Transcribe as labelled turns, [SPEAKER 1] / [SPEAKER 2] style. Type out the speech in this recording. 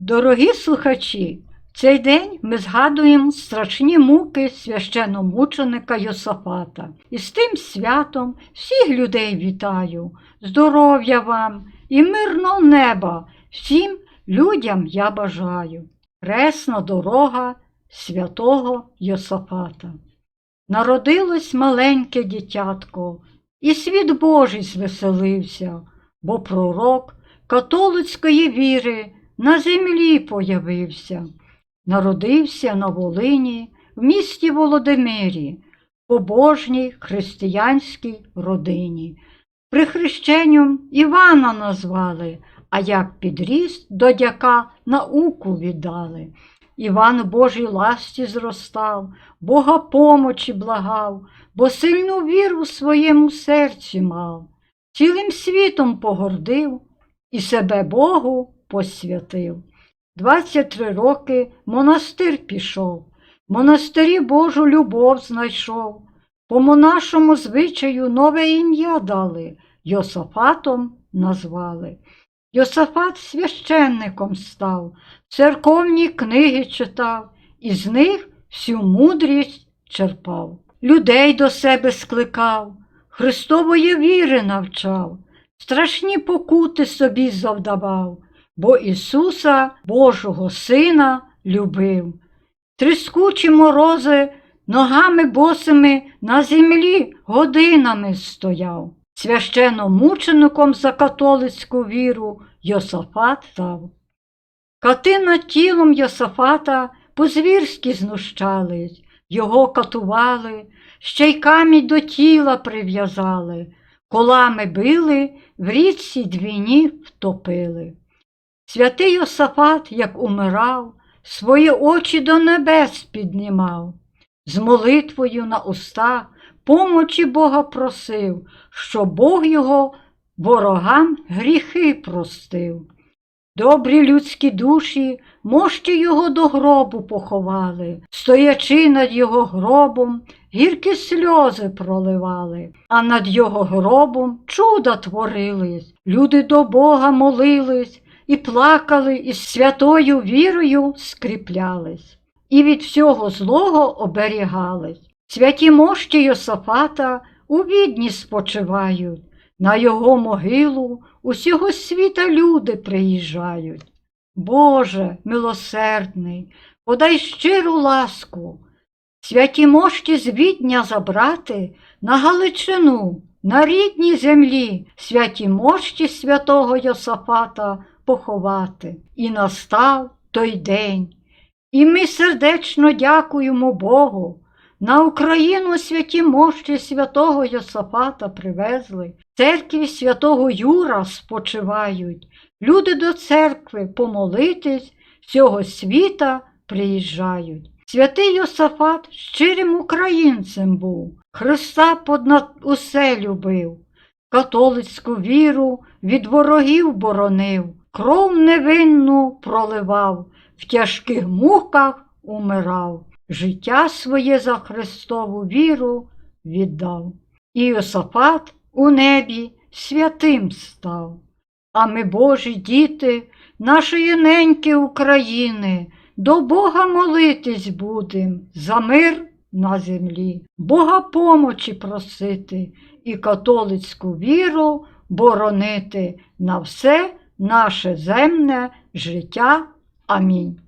[SPEAKER 1] Дорогі слухачі, в цей день ми згадуємо страшні муки священномученика Йосафата. І з тим святом всіх людей вітаю, здоров'я вам і мирного неба всім людям я бажаю. Хресна дорога святого Йосафата. Народилось маленьке дитятко, і світ Божий звеселився, бо пророк католицької віри на землі появився. Народився на Волині, в місті Володимирі, побожній християнській родині. Прихрещенням Івана назвали, а як підріс, до дяка науку віддали. Іван Божій ласті зростав, Бога помочі благав, бо сильну віру в своєму серці мав, цілим світом погордив і себе Богу посвятив. 23 роки монастир пішов, в монастирі Божу любов знайшов. По монашому звичаю нове ім'я дали, Йосафатом назвали. Йосафат священником став, церковні книги читав, і з них всю мудрість черпав. Людей до себе скликав, Христової віри навчав, страшні покути собі завдавав, бо Ісуса, Божого Сина, любив. Тріскучі морози ногами босими на землі годинами стояв. Священномучеником за католицьку віру Йосафат став. Кати над тілом Йосафата по-звірськи знущались, його катували, ще й камінь до тіла прив'язали, колами били, в річці двіні втопили. Святий Йосафат, як умирав, свої очі до небес піднімав, з молитвою на устах помочі Бога просив, що Бог його ворогам гріхи простив. Добрі людські душі мощі його до гробу поховали, стоячи над його гробом, гіркі сльози проливали, а над його гробом чуда творились, люди до Бога молились і плакали, і з святою вірою скріплялись, і від всього злого оберігались. Святі мощі Йосафата у відні спочивають, на його могилу усього світа люди приїжджають. Боже, милосердний, подай щиру ласку, святі мощі з відня забрати на Галичину, на рідній землі, святі мощі святого Йосафата поховати. І настав той день. І ми сердечно дякуємо Богу. На Україну святі мощі святого Йосафата привезли, церкві святого Юра спочивають, люди до церкви помолитись, всього світа приїжджають. Святий Йосафат щирим українцем був, Христа понад усе любив, католицьку віру від ворогів боронив, кров невинну проливав, в тяжких муках умирав життя своє за Христову віру віддав. І Йосафат у небі святим став. А ми, Божі діти, нашої неньки України, до Бога молитись будем за мир на землі, Бога помочі просити і католицьку віру боронити на все наше земне життя. Амінь.